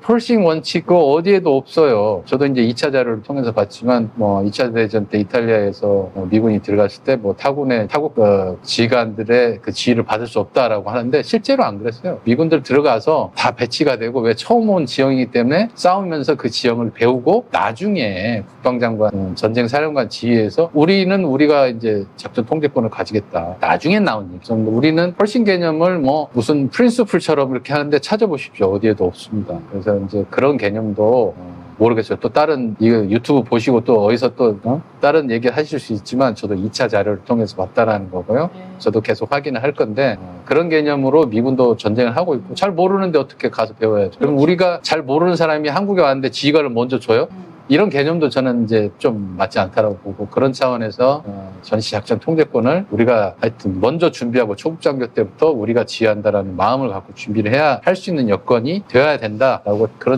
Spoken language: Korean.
폴싱 원칙 그 어디에도 없어요. 저도 이제 2차 자료를 통해서 봤지만 뭐 2차 대전 때 이탈리아에서 뭐 미군이 들어갔을 때 뭐 타군의 타국 어, 지휘관들의 그 지휘를 받을 수 없다라고 하는데 실제로 안 그랬어요. 미군들 들어가서 다 배치가 되고 왜 처음 온 지형이기 때문에 싸우면서 그 지형을 배우고 나중에 국방장관 음, 전쟁 사령관 지휘에서 우리는 우리가 이제 작전 통제권을 가지겠다. 나중에 나온 얘기죠. 우리는 훨씬 개념을 뭐 무슨 프린스플처럼 이렇게 하는데 찾아보십시오. 어디에도 없습니다. 그래서 이제 그런 개념도 어, 모르겠어요. 또 다른 이거 유튜브 보시고 또 어디서 또 어? 다른 얘기 하실 수 있지만 저도 2차 자료를 통해서 봤다라는 거고요. 네. 저도 계속 확인을 할 건데 어, 그런 개념으로 미군도 전쟁을 하고 있고 잘 모르는데 어떻게 가서 배워야죠. 그럼 우리가 잘 모르는 사람이 한국에 왔는데 지휘관을 먼저 줘요? 음. 이런 개념도 저는 이제 좀 맞지 않다라고 보고 그런 차원에서 어, 전시 작전 통제권을 우리가 하여튼 먼저 준비하고 초급 장교 때부터 우리가 지휘한다라는 마음을 갖고 준비를 해야 할 수 있는 여건이 되어야 된다라고 그런